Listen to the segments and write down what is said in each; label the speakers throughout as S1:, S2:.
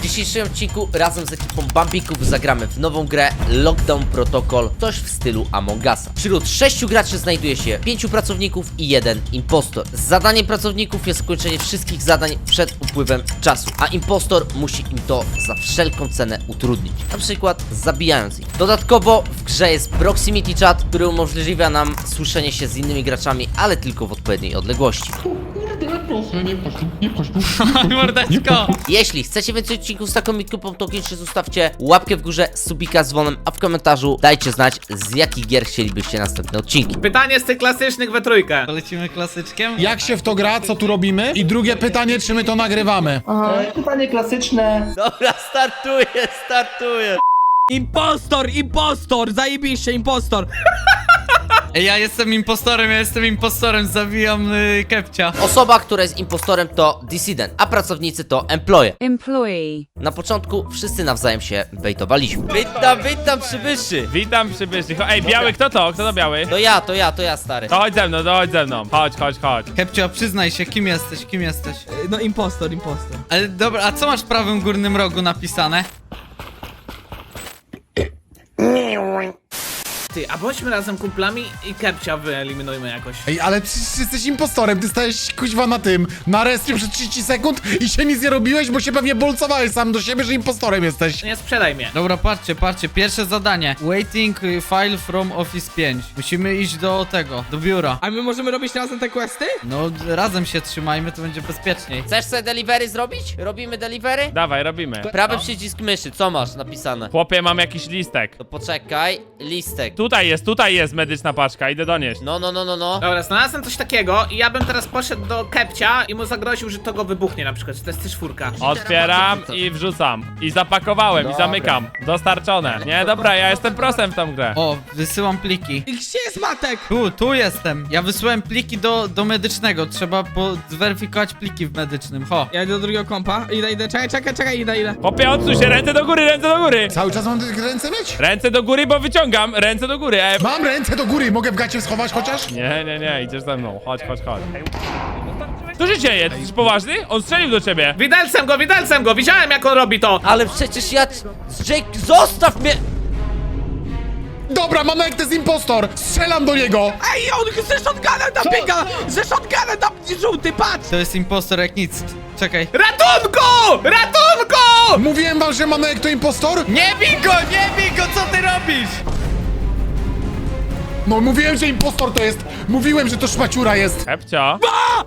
S1: W dzisiejszym odcinku razem z ekipą Bambików zagramy w nową grę Lockdown Protocol, coś w stylu Among Usa. Wśród sześciu graczy znajduje się pięciu pracowników i jeden impostor. Zadaniem pracowników jest skończenie wszystkich zadań przed upływem czasu, a impostor musi im to za wszelką cenę utrudnić, na przykład zabijając ich. Dodatkowo w grze jest Proximity Chat, który umożliwia nam słyszenie się z innymi graczami, ale tylko w odpowiedniej odległości.
S2: Proszę, nie płacz, nie płacz.
S3: Mordeczko!
S1: Jeśli chcecie więcej odcinków z taką mitkupą, to koniecznie zostawcie łapkę w górze, subika z dzwonem, a w komentarzu dajcie znać, z jakich gier chcielibyście następne odcinki.
S4: Pytanie z tych klasycznych we trójkę.
S3: Polecimy klasyczkiem?
S2: Jak się w to gra, co tu robimy? I drugie pytanie, czy my to nagrywamy?
S5: E, Pytanie klasyczne.
S1: Dobra, startuję, startuję.
S6: Impostor, impostor, zajebiście, impostor.
S3: Ej, ja jestem impostorem, ja jestem impostorem, zabijam y, Kepcia.
S1: Osoba, która jest impostorem to dissident, a pracownicy to employee.
S7: Employee.
S1: Na początku wszyscy nawzajem się bejtowaliśmy. Witam, witam przybyszy.
S8: Witam przybyszych. Ej, biały, kto to? Kto to biały?
S1: To ja, to ja, to ja stary.
S8: To chodź ze mną, to chodź ze mną. Chodź, chodź, chodź.
S3: Kepcio, przyznaj się, kim jesteś, kim jesteś?
S6: No impostor, impostor.
S3: Ale dobra, a co masz w prawym górnym rogu napisane?
S4: Ty, a bądźmy razem kumplami i Kepcia wyeliminujmy jakoś.
S2: Ej, ale ty, ty jesteś impostorem, ty stałeś kuźwa na tym, na restie przez 30 sekund i się nic nie robiłeś, bo się pewnie bolcowałeś sam do siebie, że impostorem jesteś.
S4: Nie sprzedaj mnie.
S3: Dobra, patrzcie, patrzcie, pierwsze zadanie. Waiting y, file from Office 5. Musimy iść do tego, do biura.
S6: A my możemy robić razem te questy?
S3: No, razem się trzymajmy, to będzie bezpieczniej.
S1: Chcesz sobie delivery zrobić? Robimy delivery?
S8: Dawaj, robimy.
S1: Prawy przycisk myszy, co masz napisane?
S8: Chłopie, mam jakiś listek.
S1: To poczekaj, listek.
S8: Tutaj jest, tutaj jest medyczna paczka, idę donieść.
S1: No, no, no, no, no.
S4: Dobra, znalazłem coś takiego i ja bym teraz poszedł do Kepcia i mu zagroził, że to go wybuchnie na przykład, że to jest też czwórka.
S8: Otwieram i wrzucam. I zapakowałem, i zamykam. Dostarczone. Nie, dobra, ja jestem prosem w tą grę.
S3: O, wysyłam pliki.
S6: I Gdzie jest Matek?
S3: Tu, tu jestem. Ja wysyłałem pliki do, do medycznego. Trzeba po, zweryfikować pliki w medycznym. Ho.
S6: Ja idę do drugiego kompa. Idę, idę, czekaj, czekaj, czekaj, idę, idę.
S8: Odsuń się, ręce do góry, ręce do góry.
S2: Cały czas mam ręce mieć?
S8: Ręce do góry, bo wyciągam. Ręce do góry. Ej.
S2: Mam ręce do góry, mogę w gacie schować chociaż?
S8: Nie, nie, nie, idziesz ze mną. Chodź, chodź, chodź. Co się dzieje? Ty jesteś poważny? On strzelił do ciebie.
S4: Widelcem go, widelcem go, widziałem jak on robi to!
S1: Ale przecież ja... Jake, zostaw mnie!
S2: Dobra, Manek, to jest impostor! Strzelam do niego!
S6: Ej, on ze shotgunem tam biega! Ze shotgunem tam żółty, patrz!
S3: To jest impostor jak nic. Czekaj.
S4: Ratunku! Ratunku!
S2: Mówiłem wam, że Manek to impostor?
S3: Nie bij go, nie bij go, co ty robisz?
S2: No, mówiłem, że impostor to jest! Mówiłem, że to szmaciura jest!
S8: Epcio.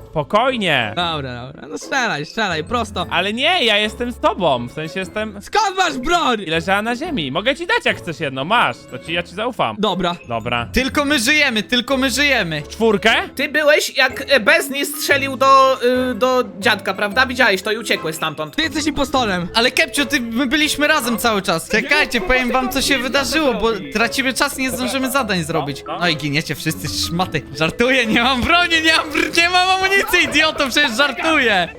S8: Spokojnie.
S6: Dobra, dobra, no strzelaj, strzelaj, prosto.
S8: Ale nie, ja jestem z tobą. W sensie jestem...
S6: Skąd masz broń?
S8: I leżała na ziemi. Mogę ci dać jak chcesz jedno, masz. To ci, ja ci zaufam.
S6: Dobra.
S8: Dobra.
S3: Tylko my żyjemy, tylko my żyjemy.
S8: Czwórkę?
S4: Ty byłeś jak e, Bezni strzelił do, y, do dziadka, prawda? Widziałeś to i uciekłeś stamtąd.
S6: Ty jesteś impostorem.
S3: Ale Kepcio, ty, my byliśmy razem cały czas. Czekajcie, powiem wam co się wydarzyło, bo tracimy czas i nie zdążymy zadań zrobić. No i giniecie wszyscy szmaty. Żartuję, nie mam broni, nie mam, br- nie mam amunicji, idioto, przecież żartuję.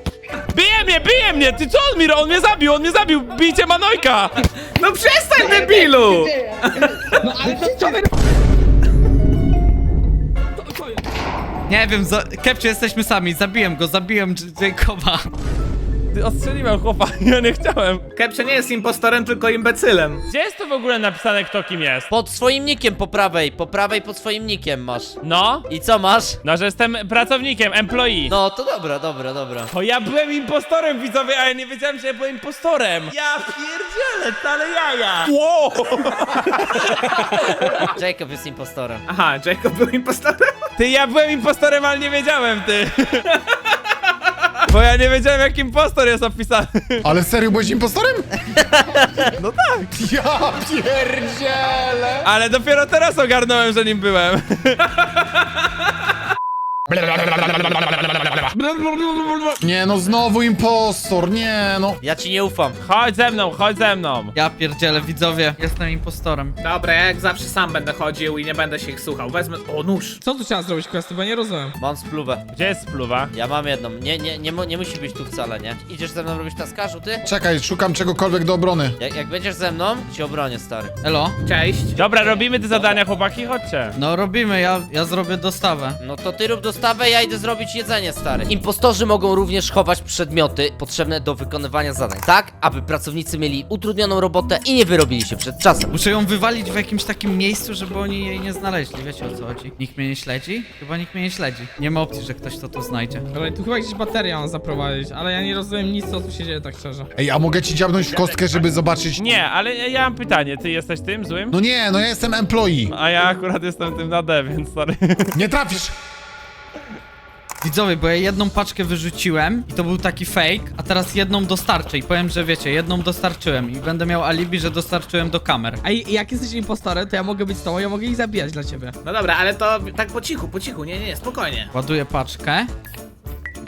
S8: Bije mnie, bije mnie! Ty co on mi ro- On mnie zabił, on mnie zabił! Bijcie Manojka!
S4: No przestań debilu!
S6: Co wy... To- to jest-
S3: Nie wiem, za... Kepcio, jesteśmy sami, zabiłem go, zabiłem J- Jacoba.
S8: Ty ostrzeliłem chłopa, ja nie chciałem.
S4: Kepcia nie jest impostorem, tylko imbecylem.
S8: Gdzie jest to w ogóle napisane kto kim jest?
S1: Pod swoim nikiem po prawej, po prawej pod swoim nikiem masz.
S8: No?
S1: I co masz?
S8: No, że jestem pracownikiem, employee.
S1: No to dobra, dobra, dobra.
S8: To ja byłem impostorem, widzowie, a ja nie wiedziałem, że ja byłem impostorem. Ja pierdzielę, ale jaja. Wow.
S1: Jacob jest impostorem.
S4: Aha, Jacob był impostorem?
S8: Ty, ja byłem impostorem, ale nie wiedziałem, ty. Bo ja nie wiedziałem, jak impostor jest opisany.
S2: Ale serio, byłeś impostorem? No tak! Ja pierdzielę!
S8: Ale dopiero teraz ogarnąłem, że nim byłem.
S2: Nie no, znowu impostor, nie no.
S1: Ja ci nie ufam.
S8: Chodź ze mną, chodź ze mną.
S3: Ja pierdzielę, widzowie, jestem impostorem.
S4: Dobra, ja jak zawsze sam będę chodził i nie będę się ich słuchał. Wezmę... O, nóż.
S6: Co tu trzeba zrobić questy, bo nie rozumiem.
S1: Mam spluwę.
S8: Gdzie jest spluwa?
S1: Ja mam jedną. Nie, nie, nie, mu- nie musi być tu wcale, nie? Idziesz ze mną robić taskarzu, ty?
S2: Czekaj, szukam czegokolwiek do obrony.
S1: Jak, jak będziesz ze mną, ci obronię, stary.
S3: Elo?
S4: Cześć.
S8: Dobra, robimy te zadania, chłopaki, chodźcie.
S3: No robimy, ja, ja zrobię dostawę.
S1: No to ty rób dostawę, sztabę, ja idę zrobić jedzenie, stary. Impostorzy mogą również chować przedmioty potrzebne do wykonywania zadań, tak, aby pracownicy mieli utrudnioną robotę i nie wyrobili się przed czasem.
S3: Muszę ją wywalić w jakimś takim miejscu, żeby oni jej nie znaleźli. Wiecie o co chodzi? Nikt mnie nie śledzi? Chyba nikt mnie nie śledzi. Nie ma opcji, że ktoś to tu znajdzie.
S7: Ale tu chyba gdzieś bateria mam zaprowadzić, ale ja nie rozumiem nic, co tu się dzieje, tak szczerze.
S2: Ej, a mogę ci dziabnąć w kostkę, żeby zobaczyć?
S8: Nie, ale ja mam pytanie, ty jesteś tym złym?
S2: No nie, no ja jestem employee.
S8: A ja akurat jestem tym na D, więc sorry.
S2: Nie trafisz!
S3: Widzowie, bo ja jedną paczkę wyrzuciłem i to był taki fake, a teraz jedną dostarczę i powiem, że wiecie, jedną dostarczyłem i będę miał alibi, że dostarczyłem do kamer.
S7: A i- jak jesteś impostorem, to ja mogę być z tobą, ja mogę ich zabijać dla ciebie.
S4: No dobra, ale to tak po cichu, po cichu, nie, nie, nie, spokojnie.
S3: Ładuję paczkę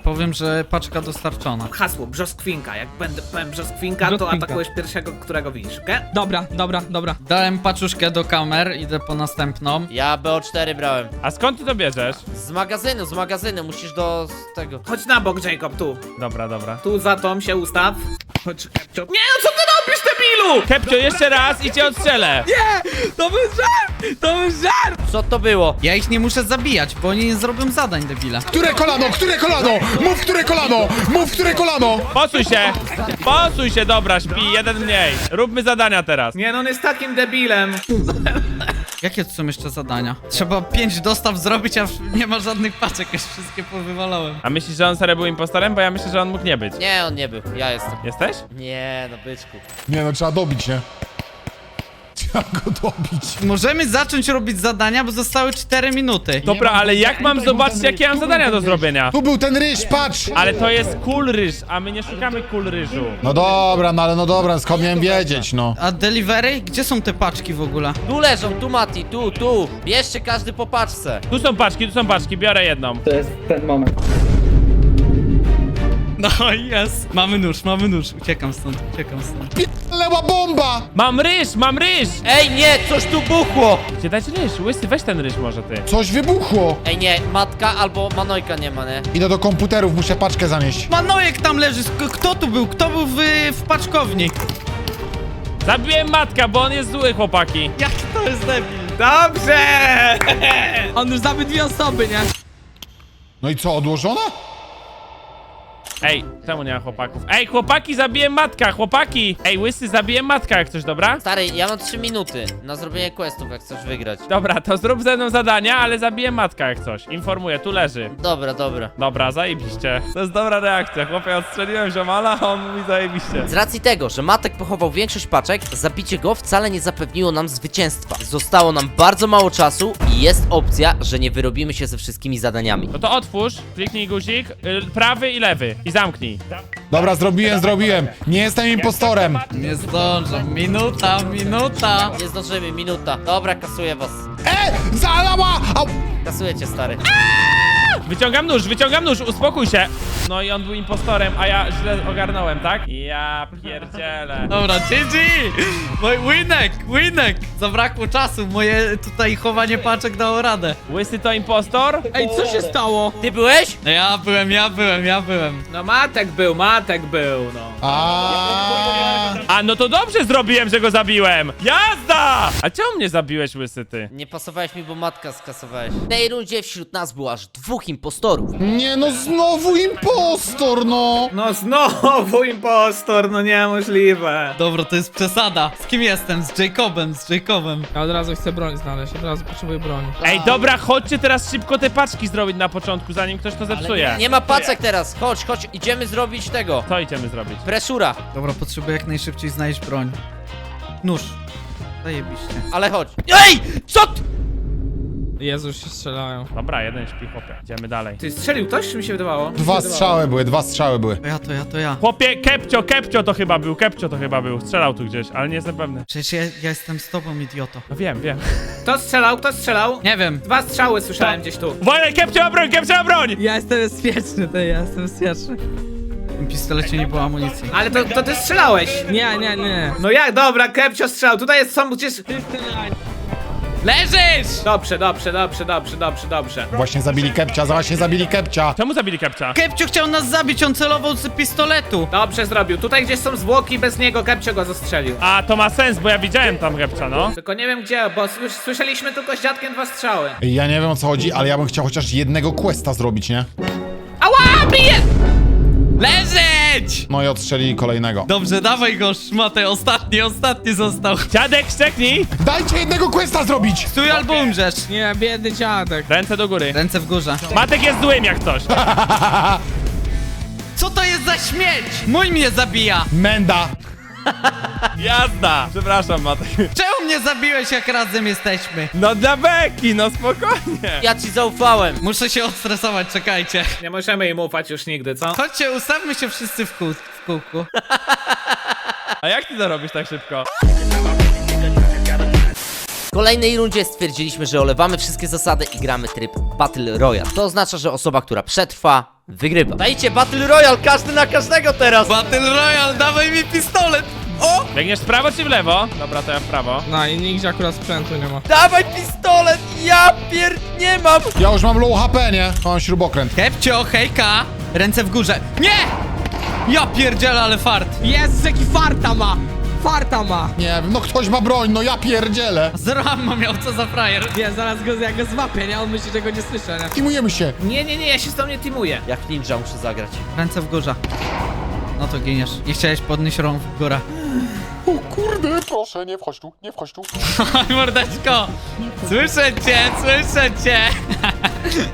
S3: powiem, że paczka dostarczona.
S4: Hasło, brzoskwinka. Jak będę powiem brzoskwinka, to
S7: Brzoskwinka.
S4: atakujesz pierwszego, którego widzisz, okej?
S7: Dobra, dobra, dobra.
S3: Dałem paczuszkę do kamer, idę po następną.
S1: Ja BO4 brałem.
S8: A skąd ty to bierzesz?
S1: Z magazynu, z magazynu, musisz do z tego.
S4: Chodź na bok, Jacob, tu.
S8: Dobra, dobra.
S4: Tu za tą się ustaw. Chodź. Nie, no co ty robisz, debilu?
S8: Kepcio, jeszcze raz i cię odstrzelę!
S7: To był żart! To był żart!
S1: Co to było?
S3: Ja ich nie muszę zabijać, bo oni nie zrobią zadań, debile.
S2: Które kolano, które kolano? Mów, które kolano! Mów, które kolano!
S8: Posuń się! Posuń się, dobra, śpi, jeden mniej. Róbmy zadania teraz.
S4: Nie, no on jest takim debilem.
S3: Jakie tu są jeszcze zadania? Trzeba pięć dostaw zrobić, a nie ma żadnych paczek, już wszystkie powywalałem.
S8: A myślisz, że on serio był impostorem? Bo ja myślę, że on mógł nie być.
S1: Nie, on nie był, ja jestem.
S8: Jesteś?
S1: Nie, no byczku.
S2: Nie no, trzeba dobić, nie? Trzeba go dobić.
S3: Możemy zacząć robić zadania, bo zostały 4 minuty.
S8: Dobra, ale jak mam zobaczyć, jakie ja mam zadania do zrobienia?
S2: Tu był ten ryż, patrz!
S8: Ale to jest kul ryż, a my nie szukamy kul ryżu.
S2: No dobra, no ale no dobra, skąd miałem wiedzieć, no.
S3: A delivery? Gdzie są te paczki w ogóle?
S1: Tu leżą, tu Mati, tu, tu. Bierzcie każdy po paczce.
S8: Tu są paczki, tu są paczki, biorę jedną.
S5: To jest ten moment.
S3: No jest. Mamy nóż, mamy nóż. Uciekam stąd, uciekam stąd.
S2: Leła bomba!
S8: Mam ryż, mam ryż!
S1: Ej, nie, coś tu buchło.
S8: Gdzie dać ryż? Łysy, weź ten ryż może ty.
S2: Coś wybuchło!
S1: Ej, nie, matka albo manojka nie ma, nie?
S2: Idę do komputerów, muszę paczkę zanieść.
S3: Manojek tam leży. Kto tu był? Kto był w, w paczkowni?
S8: Zabiłem matka, bo on jest zły, chłopaki.
S3: Jak to jest debil?
S4: Dobrze!
S7: On już zabił dwie osoby, nie?
S2: No i co, odłożona?
S8: Ej, czemu nie ma chłopaków? Ej, chłopaki, zabiłem matka, chłopaki! Ej, łysy, zabiłem matka, jak coś, dobra?
S1: Stary, ja mam 3 minuty na zrobienie questów, jak chcesz wygrać.
S8: Dobra, to zrób ze mną zadania, ale zabiję matka jak coś. Informuję, tu leży.
S1: Dobra, dobra.
S8: Dobra, zajebiście. To jest dobra reakcja. Chłopie, odstrzeliłem ziomala, a on mówi zajebiście.
S1: Z racji tego, że Matek pochował większość paczek, zabicie go wcale nie zapewniło nam zwycięstwa. Zostało nam bardzo mało czasu i jest opcja, że nie wyrobimy się ze wszystkimi zadaniami.
S8: No to otwórz, kliknij guzik, y, prawy i lewy i zamknij.
S2: Dobra, zrobiłem, zrobiłem. Nie jestem impostorem.
S3: Nie zdążę. Minuta, minuta.
S1: Nie zdążymy, minuta. Dobra, kasuję was.
S2: E! Zalała! Au!
S1: Kasuję cię, stary.
S8: Wyciągam nóż, wyciągam nóż, uspokój się. No i on był impostorem, a ja źle ogarnąłem, tak? Ja pierdzielę.
S3: Dobra, GG! Mój winek, winek! Zabrakło czasu, moje tutaj chowanie paczek dało radę.
S8: Łysy to impostor?
S7: Ej, co się stało?
S1: Ty byłeś?
S3: No ja byłem, ja byłem, ja byłem.
S4: No Matek był, Matek był, no.
S2: A.
S8: A no to dobrze zrobiłem, że go zabiłem. Jazda! A czemu mnie zabiłeś, łysy ty?
S1: Nie pasowałeś mi, bo matka skasowałeś. W tej rundzie wśród nas było aż dwóch impostorów.
S2: Nie no, znowu impostor, no!
S4: No znowu impostor, no niemożliwe.
S3: Dobra, to jest przesada. Z kim jestem? Z Jacobem, z Jacobem.
S7: Ja od razu chcę broń znaleźć, od razu potrzebuję broni.
S8: Ej, dobra, chodźcie teraz szybko te paczki zrobić na początku, zanim ktoś to zepsuje.
S1: Nie ma pacek teraz. Chodź, chodź, idziemy zrobić tego.
S8: Co idziemy zrobić?
S1: Preszura,
S3: Dobra, potrzebuję jak najszybciej znaleźć broń. Nóż. Zajebiście.
S1: ale chodź. Ej! Co? ty-
S7: Jezu, się strzelają.
S8: Dobra, jeden śpi, chłopie. Idziemy dalej.
S4: Ty strzelił ktoś, czy mi się wydawało?
S2: Dwa strzały były, dwa strzały były.
S3: To ja, to ja, to ja.
S8: Chłopie, Kepcio, Kepcio to chyba był, Kepcio to chyba był. Strzelał tu gdzieś, ale nie jestem pewny.
S3: Przecież ja, ja jestem z tobą, idioto.
S8: No wiem, wiem.
S4: Kto strzelał, kto strzelał?
S3: Nie wiem.
S4: Dwa strzały słyszałem gdzieś tu.
S8: Uważaj, Kepcio ma broń, Kepcio ma broń!
S7: Ja jestem bezpieczny, to ja jestem bezpieczny.
S3: W tym pistolecie nie było amunicji.
S4: Ale to, to ty strzelałeś.
S7: Nie, nie, nie.
S4: No jak, dobra, Kepcio strzelał. Tutaj jest, są gdzieś...
S3: Leżysz!
S4: Dobrze, dobrze, dobrze, dobrze, dobrze, dobrze.
S2: Właśnie zabili Kepcia, właśnie zabili Kepcia.
S8: Czemu zabili Kepcia?
S3: Kepcio chciał nas zabić, on celował z pistoletu.
S4: Dobrze zrobił. Tutaj gdzieś są zwłoki, bez niego Kepcio go zastrzelił.
S8: A, to ma sens, bo ja widziałem tam Kepcia, no.
S4: Tylko nie wiem gdzie, bo słys- słyszeliśmy tylko z dziadkiem dwa strzały.
S2: Ja nie wiem o co chodzi, ale ja bym chciał chociaż jednego questa zrobić, nie?
S4: Ała, bije!
S3: Leżeć!
S2: No i odstrzelili kolejnego.
S3: Dobrze, dawaj go, szmatę, ostatni, ostatni został.
S8: Dziadek, szczeknij!
S2: Dajcie jednego questa zrobić!
S3: Stój albo umrzesz.
S7: Nie, biedny dziadek.
S8: Ręce do góry.
S3: Ręce w górze.
S8: Matek jest złym jak coś.
S3: Co to jest za śmieć? Mój mnie zabija.
S2: Menda!
S8: Jazda! Przepraszam, Matek.
S3: Czemu mnie zabiłeś, jak razem jesteśmy?
S8: No dla beki, no spokojnie.
S1: Ja ci zaufałem.
S3: Muszę się odstresować, czekajcie.
S4: Nie możemy im ufać już nigdy, co?
S3: Chodźcie, ustawmy się wszyscy w, kół, w kółku.
S8: A jak ty to robisz tak szybko?
S1: W kolejnej rundzie stwierdziliśmy, że olewamy wszystkie zasady i gramy tryb Battle Royale. To oznacza, że osoba, która przetrwa, wygrywa. Dajcie Battle Royale, każdy na każdego teraz!
S3: Battle Royale, dawaj mi pistolet! O!
S8: Biegniesz w prawo czy w lewo? Dobra, to ja w prawo.
S7: No i nigdzie akurat sprzętu nie ma.
S1: Dawaj pistolet! Ja pier... nie mam!
S2: Ja już mam low HP, nie? Mam śrubokręt.
S3: Kepcio, hejka! Ręce w górze. Nie! Ja pierdzielę, ale fart.
S7: Jezus, jaki farta ma! Farta ma!
S2: Nie wiem, no ktoś ma broń, no ja pierdzielę.
S3: Zero miał, co za frajer.
S7: Nie, zaraz go, ja go złapię, nie? On myśli, że go nie słyszę, nie?
S2: Timujemy się.
S4: Nie, nie, nie, ja się z tą nie teamuję.
S1: Jak ninja muszę zagrać.
S3: Ręce w górze. No to giniesz. Nie chciałeś podnieść rąk w górę.
S2: O kurde, proszę, nie wchodź tu, nie wchodź tu.
S3: Oj, mordeczko! Słyszę cię, słyszę cię!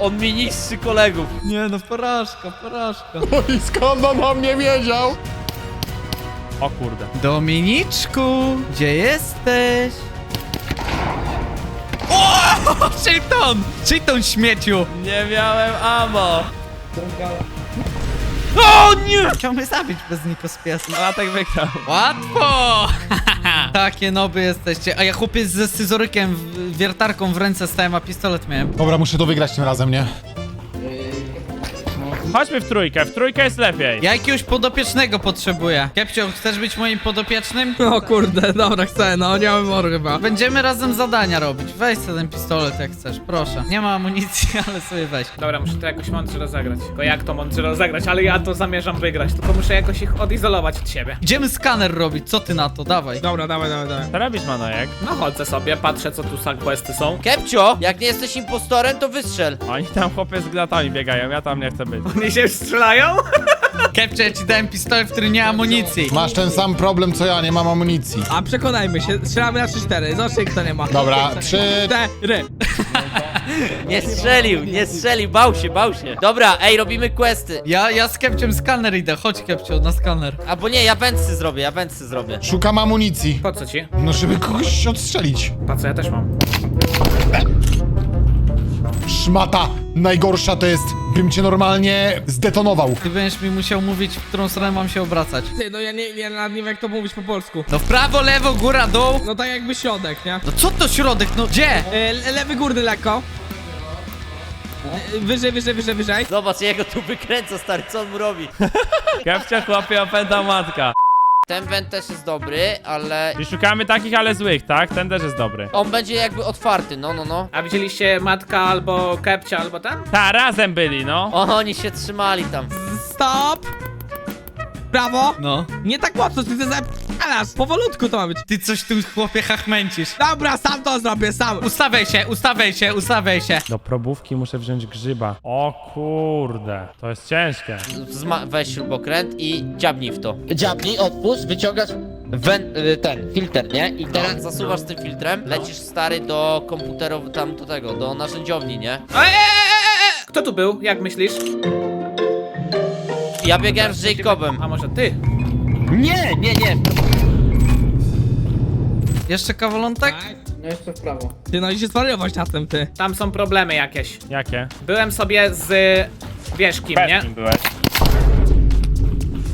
S1: On mi niszczy kolegów.
S3: Nie no, porażka, porażka.
S2: No i skąd on o mnie wiedział?
S8: O kurde.
S3: Dominiczku, gdzie jesteś? O! Cheaton! Cheaton śmieciu!
S8: Nie miałem ammo.
S3: O nie! Chciał mnie zabić bez nikospiesu.
S8: Matek wygrał.
S3: Łatwo! Takie noby jesteście. A ja chłopiec ze scyzorykiem, w- wiertarką w ręce stałem, a pistolet miałem.
S2: Dobra, muszę to wygrać tym razem, nie?
S8: Chodźmy w trójkę, w trójkę jest lepiej.
S3: Ja jakiegoś podopiecznego potrzebuję. Kepcio, chcesz być moim podopiecznym?
S7: O kurde, dobra, chcę, no, nie mam moru chyba.
S3: Będziemy razem zadania robić. Weź sobie ten pistolet jak chcesz, proszę. Nie ma amunicji, ale sobie weź.
S4: Dobra, muszę to jakoś mądrze rozegrać. Tylko jak to mądrze rozegrać, ale ja to zamierzam wygrać. Tylko muszę jakoś ich odizolować od siebie.
S3: Idziemy skaner robić, co ty na to? Dawaj.
S7: Dobra, dawaj, dawaj, dawaj.
S8: Co robisz, Manojek?
S4: No chodzę sobie, patrzę co tu questy są.
S1: Kepcio, jak nie jesteś impostorem, to wystrzel.
S8: Oni tam chłopie z glatami biegają, ja tam nie chcę być.
S4: Oni się strzelają?
S3: Kepcio, ja ci dałem pistolet, w którym nie ma amunicji.
S2: Masz ten sam problem co ja, nie mam amunicji.
S7: A przekonajmy się, strzelamy na 3-4, zobaczcie kto nie ma.
S2: Dobra, trzy...
S7: Cztery.
S1: Nie strzelił, nie strzelił, bał się, bał się. Dobra, ej, robimy questy.
S3: Ja, ja z Kepciem skaner idę, chodź Kepcio, na skaner.
S1: Albo nie, ja wędcy zrobię, ja wędcy zrobię.
S2: Szukam amunicji.
S4: Po co ci?
S2: No, żeby kogoś odstrzelić.
S4: Po co ja też mam?
S2: Szmata najgorsza to jest, bym cię normalnie zdetonował.
S3: Ty będziesz mi musiał mówić, w którą stronę mam się obracać.
S7: Ty, no ja nie, ja nawet nie wiem jak to mówić po polsku.
S3: No w prawo, lewo, góra, dół.
S7: No tak jakby środek, nie?
S3: No co to środek, no gdzie?
S7: E, le- lewy górny lekko. E, Wyżej, wyżej, wyżej, wyżej.
S1: Zobacz, jego tu wykręca, stary, co on mu robi.
S8: Kepcia chłopie opęta matka.
S1: Ten węd też jest dobry, ale
S8: I szukamy takich, ale złych, tak? Ten też jest dobry.
S1: on będzie jakby otwarty, no, no, no.
S4: A widzieliście matka albo kepcia albo ten?
S8: Ta, razem byli, no.
S1: O, oni się trzymali tam.
S7: Stop! Prawo!
S3: No.
S7: Nie tak mocno, ty to zapalasz. Powolutku to ma być.
S3: Ty coś tu chłopie chachmęcisz.
S7: Dobra, sam to zrobię, sam.
S3: Ustawiaj się, ustawiaj się, ustawiaj się.
S8: Do probówki muszę wziąć grzyba. O kurde, to jest ciężkie.
S1: Zma weź śrubokręt i dziabnij w to.
S9: Dziabnij, odpuść, wyciągasz wen, y, ten filtr, nie? I
S1: Teraz
S9: teraz
S1: zasuwasz tym filtrem, lecisz stary do komputerów tam do tego, do narzędziowni, nie?
S4: Kto tu był? Jak myślisz?
S1: Ja biegałem z Jacobem.
S4: A może ty?
S9: Nie, nie, nie.
S3: Jeszcze kawolątek?
S9: No jeszcze w prawo.
S7: Ty no i się zwariować na tym, ty.
S4: Tam są problemy jakieś.
S8: Jakie?
S4: Byłem sobie z... Wiesz kim, nie?
S8: Pewnie byłeś.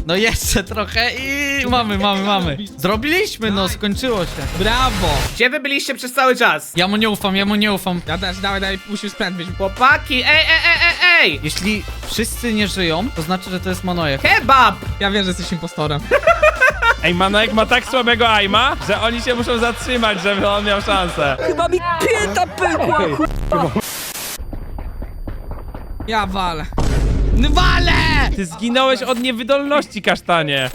S3: No jeszcze trochę i mamy, mamy, mamy. Zrobiliśmy, no, skończyło się.
S7: Brawo!
S4: Gdzie wy byliście przez cały czas?
S3: Ja mu nie ufam, ja mu nie ufam.
S7: Ja też, dawaj, dawaj, musimy sprzęt mieć.
S4: Chłopaki, ej, ej, ej, ej, ej!
S3: Jeśli wszyscy nie żyją, to znaczy, że to jest Manojek.
S4: Kebab!
S7: Ja wiem, że jesteś impostorem.
S8: Ej, Manojek ma tak słabego aima, że oni się muszą zatrzymać, żeby on miał szansę.
S7: Chyba mi pięta pękła, kurwa. Ja walę. Walę!
S8: Ty zginąłeś od niewydolności, kasztanie.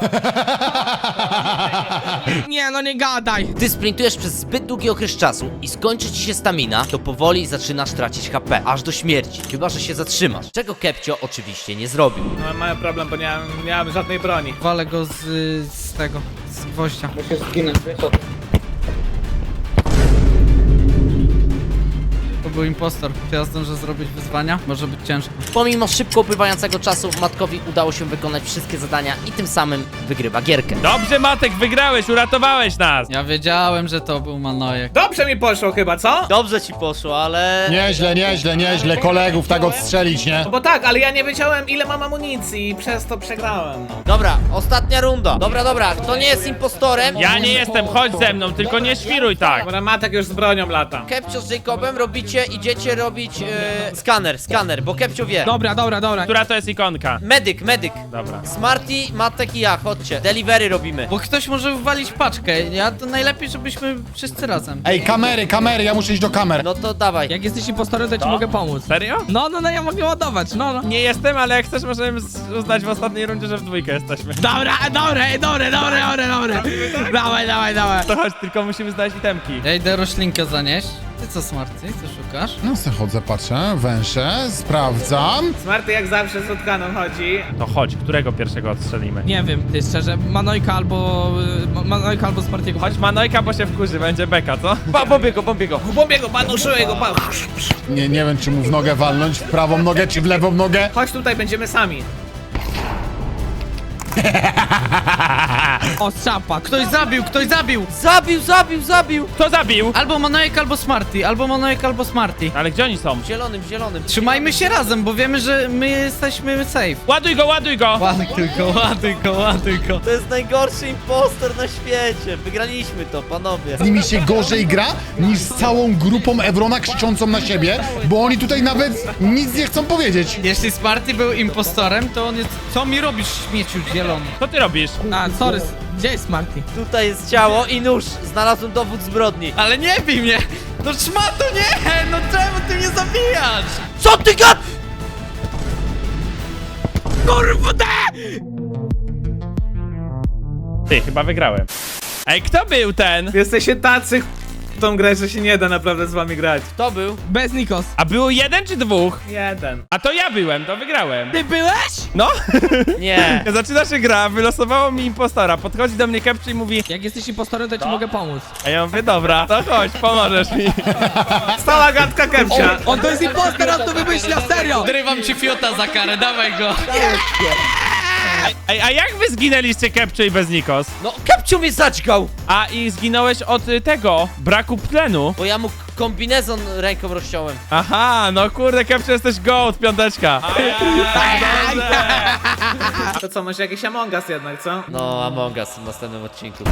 S7: Nie, no nie gadaj.
S1: Gdy sprintujesz przez zbyt długi okres czasu i skończy ci się stamina, to powoli zaczynasz tracić HP, aż do śmierci, chyba że się zatrzymasz. Czego Kepcio oczywiście nie zrobił.
S4: No, mamy problem, bo nie mam, nie mam żadnej broni.
S3: Walę go z, z tego, z gwoździa.
S9: Musisz zginąć, wiesz o tym.
S3: Był impostor. Czy ja zdążę zrobić wyzwania? Może być ciężko.
S1: Pomimo szybko upływającego czasu, Matkowi udało się wykonać wszystkie zadania i tym samym wygrywa gierkę.
S8: Dobrze, Matek, wygrałeś, uratowałeś nas.
S3: Ja wiedziałem, że to był Manojek.
S4: Dobrze mi poszło chyba, co?
S1: Dobrze ci poszło, ale...
S2: Nieźle, nieźle, nieźle, kolegów tak odstrzelić, nie?
S4: No bo tak, ale ja nie wiedziałem ile mam amunicji i przez to przegrałem. No.
S1: Dobra, ostatnia runda. Dobra, dobra, kto nie jest impostorem?
S8: Ja nie jestem, chodź ze mną, tylko nie świruj tak.
S4: Dobra, Matek już z bronią lata.
S1: Kepcio z Jacobem robicie, idziecie robić e, skaner, skaner, bo Kepcio wie.
S7: Dobra, dobra, dobra.
S8: Która to jest ikonka?
S1: Medyk, medyk.
S8: Dobra.
S1: Smarty, Matek i ja, chodźcie. Delivery robimy.
S3: Bo ktoś może wywalić paczkę. Ja to najlepiej, żebyśmy wszyscy razem.
S2: Ej, kamery, kamery, ja muszę iść do kamer.
S1: No to dawaj.
S7: Jak jesteś impostorem, to ci mogę pomóc.
S8: Serio?
S7: No, no, no, ja mogę ładować, no, no.
S8: Nie jestem, ale jak chcesz, możemy z- uznać w ostatniej rundzie, że w dwójkę jesteśmy.
S7: Dobra, dobra, dobra, dobra, dobra, dobra. Dawaj, dawaj, dawaj.
S8: To chodź, tylko musimy znaleźć itemki.
S3: Ja idę roślinkę zanieść. Ty co, Smarty? Co szukasz?
S2: No se chodzę, patrzę, węszę, sprawdzam.
S4: Smarty jak zawsze z utkaną chodzi.
S8: To chodź, którego pierwszego odstrzelimy?
S7: Nie wiem, ty szczerze, Manojka albo... y, Ma- Manojka albo Smartiego.
S8: Chodź Manojka, bo się wkurzy, będzie beka, co?
S1: Ba, bombię go, bombię go.
S4: Go, pan.
S2: Nie, nie wiem, czy mu w nogę walnąć, w prawą nogę, czy w lewą nogę.
S4: Chodź tutaj, będziemy sami.
S7: O, strzapa.
S3: Ktoś zabił, ktoś zabił!
S1: Zabił, zabił, zabił.
S8: Kto zabił?
S3: Albo Manojek, albo Smarty, albo Manojek, albo Smarty.
S8: Ale gdzie oni są?
S1: W zielonym, w zielonym.
S3: Trzymajmy się razem, bo wiemy, że my jesteśmy safe.
S8: Ładuj go, ładuj go!
S3: Ładuj go, ładuj go, ładuj go.
S1: To jest najgorszy impostor na świecie. Wygraliśmy to, panowie.
S2: Z nimi się gorzej gra niż z całą grupą Evrona krzyczącą na siebie, bo oni tutaj nawet nic nie chcą powiedzieć.
S3: Jeśli Smarty był impostorem, to on jest... Co mi robisz, śmieciu zielony?
S8: Co ty robisz?
S7: A, sorry, gdzie jest Smarty?
S1: Tutaj jest ciało i nóż. Znalazłem dowód zbrodni.
S3: Ale nie bij mnie! No szmato, nie! No czemu ty mnie zabijasz?
S1: Co ty gad...
S8: Ty, chyba wygrałem. Ej, kto był ten?
S4: Jesteście tacy w tą grę, że się nie da naprawdę z wami grać.
S1: To był.
S7: Bez Nikos.
S8: A było jeden czy dwóch?
S4: Jeden.
S8: A to ja byłem, to wygrałem.
S7: Ty byłeś?
S8: No.
S1: Nie.
S8: Zaczyna się gra, wylosowało mi impostora. Podchodzi do mnie Kepczy i mówi
S7: Jak jesteś impostorem, to ci mogę pomóc.
S8: A ja mówię, dobra, to chodź, pomożesz mi.
S4: Stała gadka kepcia.
S7: On to jest impostor, on to wymyśla, serio!
S3: Drywam ci fiota za karę, dawaj go!
S8: Ej, a jak wy zginęliście Kepczy i bez Nikos?
S1: No, Kepciu mnie zaćgał.
S8: A i zginąłeś od y, tego, braku tlenu.
S1: Bo ja mu kombinezon ręką rozciąłem.
S8: Aha, no kurde, Kepczy jesteś gołd, piąteczka.
S4: To co, może jakiś Among Us jednak, co?
S1: No, Among Us w następnym odcinku.